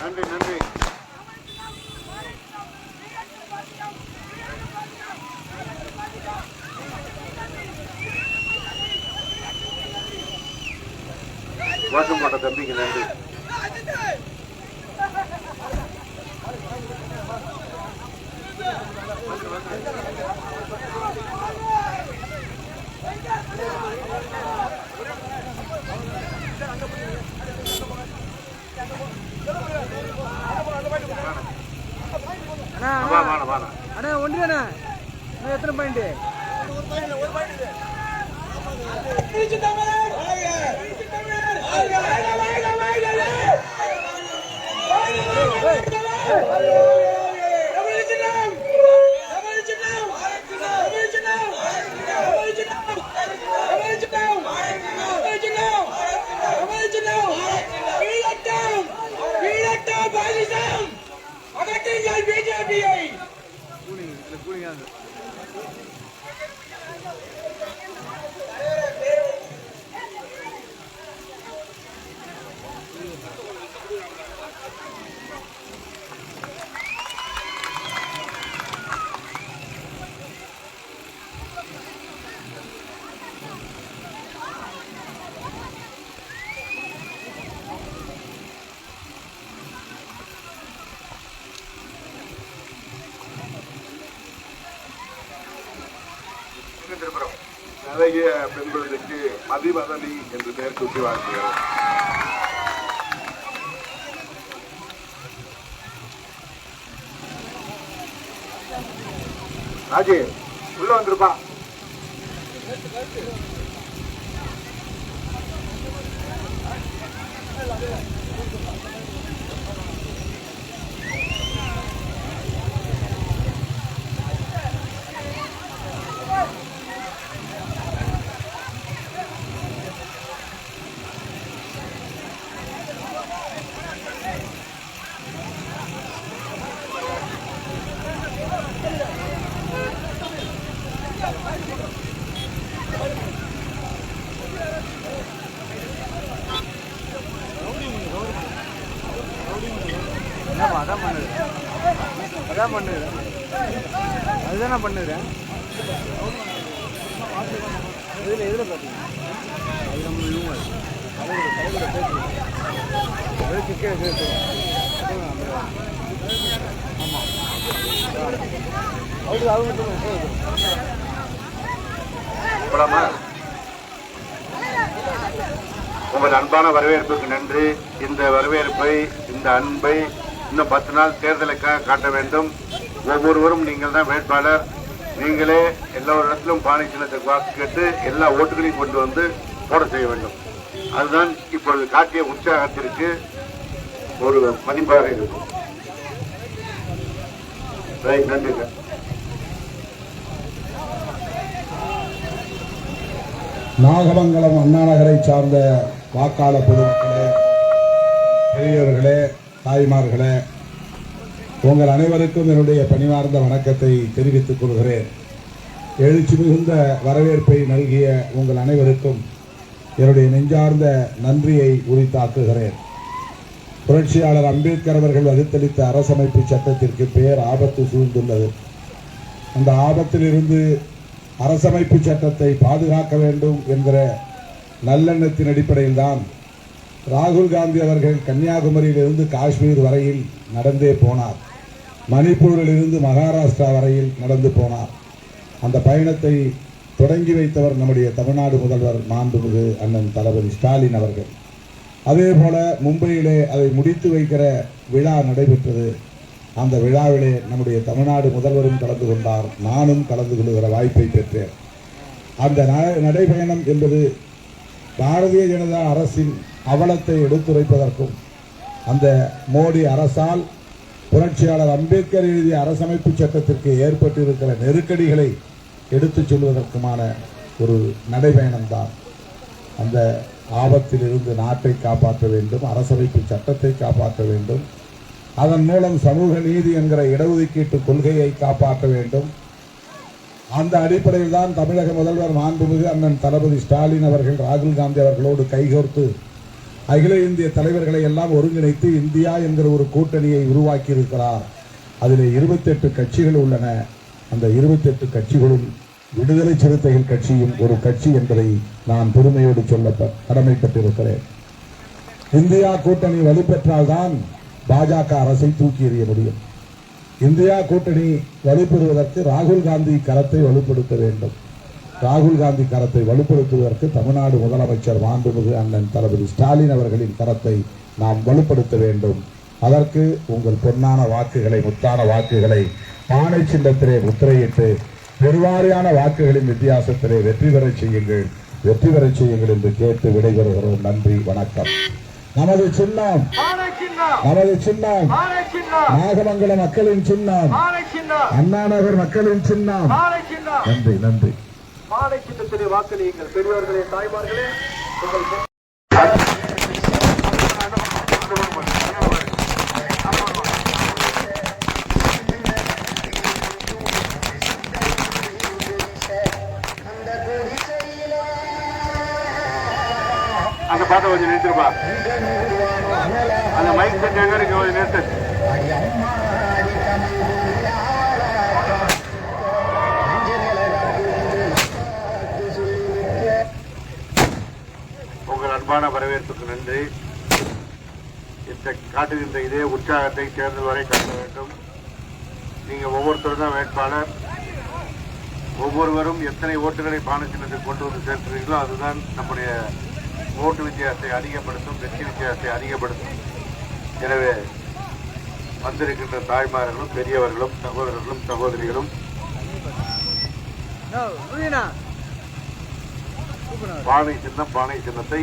நன்றி நன்றி கோஷம் போட்ட தம்பிக்கு நன்றி. அண்ணா வா வாடா வாடா அண்ணா ஒன்று அண்ணா இன்னும் எத்தனை பாயிண்ட் பிஜேபியை திருப்புறம் நிறைய பெண்களுக்கு குழந்தைக்கு மதிவதனி என்று பெயர் சுட்டி வாழ்த்துகிறோம். ராஜி உள்ள வந்திருப்பா. என்னப்பா அதான் பண்ணுது அதான் பண்ணுறேன் அதுதான் நான் பண்ணுறேன் இதில் எதில் பார்த்தீங்க அது நம்ம இவங்க தலைவர் தலைவர் ஆமாம் அவங்க அவங்க மட்டும் உங்கள் அன்பான வரவேற்புக்கு நன்றி. இந்த வரவேற்பை இந்த அன்பை இன்னும் பத்து நாள் தேர்தலுக்காக காட்ட வேண்டும். ஒவ்வொருவரும் நீங்கள் தான் வேட்பாளர். நீங்களே எல்லா இடத்திலும் பானை சின்னத்துக்கு வாக்கு கேட்டு எல்லா ஓட்டுகளையும் கொண்டு வந்து போட செய்ய வேண்டும். அதுதான் இப்பொழுது காட்டிய உற்சாகத்திற்கு ஒரு மதிப்பாக இருக்கும். Right sir. நாகமங்கலம் அண்ணா நகரை சார்ந்த வாக்காளர் பொதுமக்களே பெரியவர்களே தாய்மார்களே உங்கள் அனைவருக்கும் என்னுடைய பணிவார்ந்த வணக்கத்தை தெரிவித்துக் கொள்கிறேன். எழுச்சி மிகுந்த வரவேற்பை நல்கிய உங்கள் அனைவருக்கும் என்னுடைய நெஞ்சார்ந்த நன்றியை உரித்தாக்குகிறேன். புரட்சியாளர் அம்பேத்கர் அவர்கள் வகுத்தளித்த அரசமைப்பு சட்டத்திற்கு பேர் ஆபத்து சூழ்ந்துள்ளது. அந்த ஆபத்திலிருந்து அரசமைப்பு சட்டத்தை பாதுகாக்க வேண்டும் என்கிற நல்லெண்ணத்தின் அடிப்படையில் தான் ராகுல் காந்தி அவர்கள் கன்னியாகுமரியிலிருந்து காஷ்மீர் வரையில் நடந்தே போனார். மணிப்பூரிலிருந்து மகாராஷ்டிரா வரையில் நடந்து போனார். அந்த பயணத்தை தொடங்கி வைத்தவர் நம்முடைய தமிழ்நாடு முதல்வர் மாண்புமிகு அண்ணன் தளபதி ஸ்டாலின் அவர்கள். அதே போல மும்பையிலே அதை முடித்து வைக்கிற விழா நடைபெற்றது. அந்த விழாவிலே நம்முடைய தமிழ்நாடு முதல்வரும் கலந்து கொண்டார். நானும் கலந்து கொள்கிற வாய்ப்பை பெற்றேன். அந்த நடைபயணம் என்பது பாரதிய ஜனதா அரசின் அவலத்தை எடுத்துரைப்பதற்கும் அந்த மோடி அரசால் புரட்சியாளர் அம்பேத்கர் எழுதிய அரசமைப்பு சட்டத்திற்கு ஏற்பட்டிருக்கிற நெருக்கடிகளை எடுத்துச் சொல்வதற்குமான ஒரு நடைபயணம்தான். அந்த ஆபத்தில் இருந்து நாட்டை காப்பாற்ற வேண்டும் அரசமைப்பு சட்டத்தை காப்பாற்ற வேண்டும். அதன் மூலம் சமூக நீதி என்கிற இடஒதுக்கீட்டு கொள்கையை காப்பாற்ற வேண்டும். அந்த அடிப்படையில் தான் தமிழக முதல்வர் மாண்புமிகு அண்ணன் தளபதி ஸ்டாலின் அவர்கள் ராகுல் காந்தி அவர்களோடு கைகோர்த்து அகில இந்திய தலைவர்களை எல்லாம் ஒருங்கிணைத்து இந்தியா என்கிற ஒரு கூட்டணியை உருவாக்கி இருக்கிறார் அதில் இருபத்தெட்டு கட்சிகள் உள்ளன. அந்த இருபத்தெட்டு கட்சிகளும் விடுதலை சிறுத்தைகள் கட்சியும் ஒரு கட்சி என்பதை நான் பெருமையோடு சொல்ல கடமைப்பட்டிருக்கிறேன். இந்தியா கூட்டணி வலுப்பெற்றால்தான் பாஜக அரசை தூக்கி எறிய முடியும். இந்தியா கூட்டணி வலுப்பெறுவதற்கு ராகுல் காந்தி கரத்தை வலுப்படுத்த வேண்டும். ராகுல் காந்தி கரத்தை வலுப்படுத்துவதற்கு தமிழ்நாடு முதலமைச்சர் மாண்புமிகு அண்ணன் தளபதி ஸ்டாலின் அவர்களின் கரத்தை நாம் வலுப்படுத்த வேண்டும். அதற்கு உங்கள் பொன்னான வாக்குகளை முத்தான வாக்குகளை பானை சின்னத்திலே முத்திரையிட்டு பெருவாரியான வாக்குகளின் வித்தியாசத்திலே வெற்றி பெறச் செய்யுங்கள். வெற்றி பெறச் செய்யுங்கள் என்று கேட்டு விடைபெறுகிறோம். நன்றி வணக்கம். நமது சின்னம். நமது சின்னம். நாகமங்கல மக்களின் சின்னம். அண்ணா நகர் மக்களின் சின்னம். நன்றி நன்றி. மாலை சின்னத்திலே வாக்களியுங்கள். பெரியவர்களே தாய்மார்களே உங்கள் அந்த பாட்டை கொஞ்சம் நிறுத்திருப்பா. அந்த மைக் செட் எங்க இருக்கு? கொஞ்சம் நிறுத்து. அன்பான வரவேற்புக்கு நன்றி. இந்த காட்டுகின்ற இதே உற்சாகத்தை தேர்தல் வரை காட்ட வேண்டும். நீங்க ஒவ்வொருத்தரும் தான் வேட்பாளர். ஒவ்வொருவரும் எத்தனை ஓட்டுகளை பான சின்னத்தில் கொண்டு வந்து சேர்க்கிறீர்களோ அதுதான் நம்முடைய ஓட்டு வித்தியாசத்தை அதிகப்படுத்தும் வெற்றி வித்தியாசத்தை அதிகப்படுத்தும். எனவே வந்திருக்கின்ற தாய்மார்களும் பெரியவர்களும் சகோதரர்களும் சகோதரிகளும் பானை சின்னம் பானை சின்னத்தை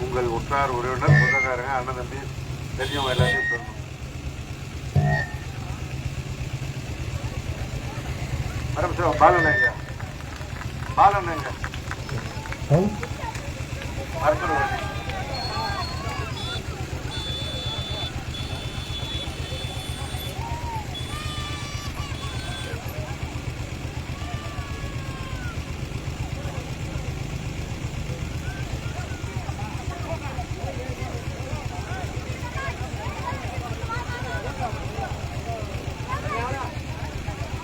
உங்கள் உற்றார் உறவினர் சொந்தக்காரங்க அண்ணன் தம்பி தெரிஞ்சவங்க எல்லாத்தையும் சொல்லணும். மேடம் சார் பாலன் எங்க? பாலன் எங்க? மருத்துவர் வண்டி.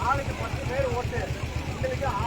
ஆளுக்கு பத்து பேர் ஓட்டு உங்களுக்கு ஆளுக்கு பத்து பேர் அப்பதான் நம்ம ஜெயிக்க முடியும்.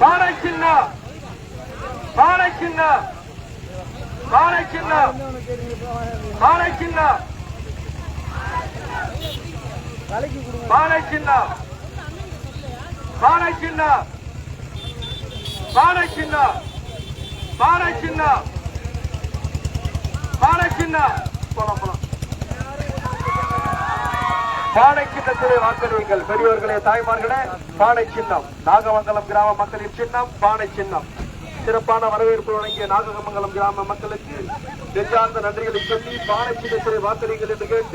பானை சின்ன. பானை சின்ன. பானை சின்ன. பானை சின்ன. பானை சின்ன. பானை சின்ன. பானை சின்ன. பானை சின்ன. பானை சின்ன. பானை சின்னத்திலே வாக்களியுங்கள் பெரியவர்களே தாய்மார்களே பானை சின்னம். நாகமங்கலம் கிராம மக்களின் சின்னம் பானை சின்னம். சிறப்பான வரவேற்பு வழங்கிய நாகமங்கலம் கிராம மக்களுக்கு நெஞ்சார்ந்த நன்றிகளை சொல்லி பானை சின்னத்திலே வாக்களியுங்கள் என்று கேட்டு